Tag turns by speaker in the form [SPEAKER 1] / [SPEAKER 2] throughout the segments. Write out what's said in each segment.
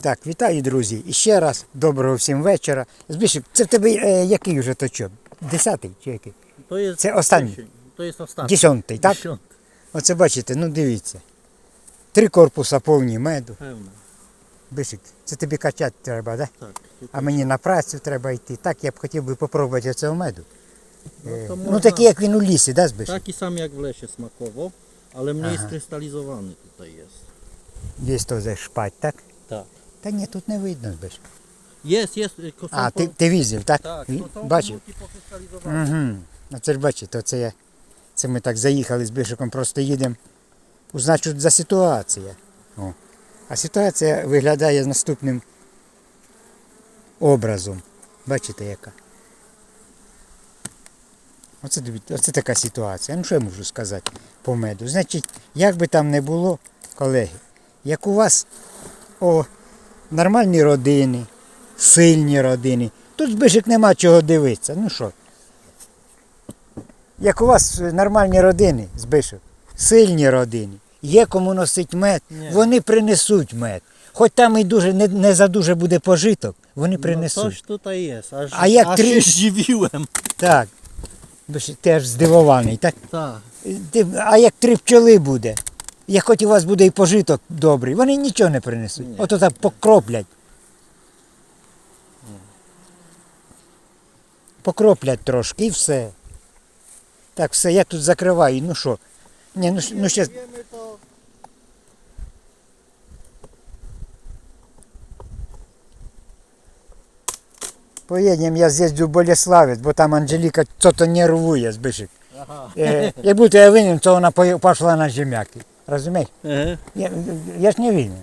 [SPEAKER 1] Так, вітаю, друзі. І ще раз доброго всім вечора. Збільшик, це в тебе е, який вже точок? Десятий чи який?
[SPEAKER 2] To jest
[SPEAKER 1] Це останній.
[SPEAKER 2] To jest ostatni.
[SPEAKER 1] Десятий, так?
[SPEAKER 2] Dziesiąty.
[SPEAKER 1] Оце бачите, ну дивіться. Три корпуса повні меду.
[SPEAKER 2] Pełna.
[SPEAKER 1] Бишик, це тобі качати треба, да?
[SPEAKER 2] Tak.
[SPEAKER 1] А мені на працю треба йти. Так я б хотів би попробувати цього меду.
[SPEAKER 2] No
[SPEAKER 1] Е, Ну такий, як він у лісі, да, Збишик?
[SPEAKER 2] Taki sam jak w lesie smakowo, ale mniej
[SPEAKER 1] Aha.
[SPEAKER 2] skrystalizowany tutaj jest.
[SPEAKER 1] Є то за шпать, так?
[SPEAKER 2] Tak.
[SPEAKER 1] Та ні, тут не видно.
[SPEAKER 2] Jest, jest. y,
[SPEAKER 1] А, ти, ти візив, так?
[SPEAKER 2] Tak,
[SPEAKER 1] Ві- Бачив? Угу. А це ж бачите, це, я, це ми так заїхали з Бишиком, просто їдемо. Узнати, за ситуація. О. А ситуація виглядає наступним образом. Бачите, яка? Оце, дивіться, оце така ситуація. Ну що я можу сказати по меду? Значить, як би там не було, колеги, як у вас о, нормальні родини, сильні родини, тут збишик нема чого дивитися. Ну що? Як у вас нормальні родини, збишик, сильні родини, є кому носить мед,
[SPEAKER 2] Ні.
[SPEAKER 1] вони принесуть мед. Хоч там і дуже не, не за дуже буде пожиток, вони
[SPEAKER 2] No
[SPEAKER 1] принесуть.
[SPEAKER 2] coś tutaj jest. Aż,
[SPEAKER 1] A jak
[SPEAKER 2] aż
[SPEAKER 1] tri-
[SPEAKER 2] się zdziwiłem.
[SPEAKER 1] Так. Збишик теж здивований, так? Ти- А як три пчоли буде, як хоч у вас буде і пожиток добрий, вони нічого не принесуть.
[SPEAKER 2] Ні.
[SPEAKER 1] Ото так покроплять. Покроплять трошки і все. Так, все, я тут закриваю. Ну що? Ні, ну, ну ще. Поїдемо, я з'їздю в Болеславець, бо там Анжеліка то нервує, збишик.
[SPEAKER 2] Aha.
[SPEAKER 1] Е, як будто я винен, то вона пішла на земляки. Розумієш?
[SPEAKER 2] Ehe.
[SPEAKER 1] Я, я ж не винен.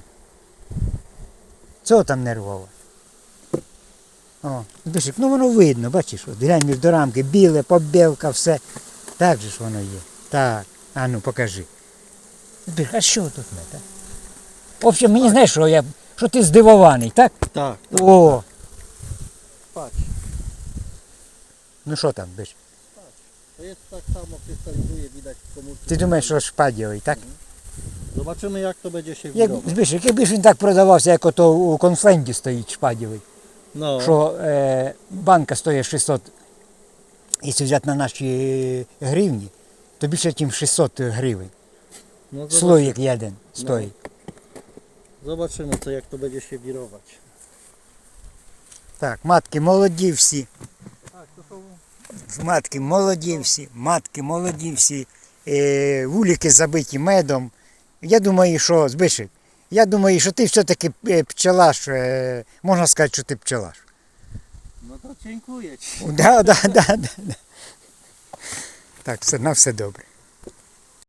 [SPEAKER 1] Чого там нервово? О, ну воно видно, бачиш, от, глянь між до рамки, біле, побілка, все. Так же ж воно є. Так. А ну покажи. Збишик, а що тут не так? В общем, мені знаєш, що я, що ти здивований, так?
[SPEAKER 2] Tak.
[SPEAKER 1] О,
[SPEAKER 2] Patrz.
[SPEAKER 1] ну що там, Збишик?
[SPEAKER 2] To jest tak samo krystalizuje, widać komórki.
[SPEAKER 1] Ти думаєш, що шпадєвий, так?
[SPEAKER 2] Zobaczymy jak to będzie się
[SPEAKER 1] Як,
[SPEAKER 2] wirować.
[SPEAKER 1] Збишик, якби ж він так продавався, як ото у конфленді стоїть шпадєвий.
[SPEAKER 2] No.
[SPEAKER 1] що е, банка стоїть 600, якщо взяти на наші гривні, то більше, ніж 600 гривень.
[SPEAKER 2] no zobacz,
[SPEAKER 1] Слоїк один стоїть.
[SPEAKER 2] Zobaczymy co jak to będzie się wirować.
[SPEAKER 1] Так, матки молоді всі.
[SPEAKER 2] Tak, to są
[SPEAKER 1] Матки молоді всі, матки молоді всі, е, вулики забиті медом. Я думаю, що Збишик, я думаю, що ти все-таки е, пчелаш, е, можна сказати, що ти пчелаш.
[SPEAKER 2] Ну то
[SPEAKER 1] чинкує. да, да, да, да. Так, все, на все добре.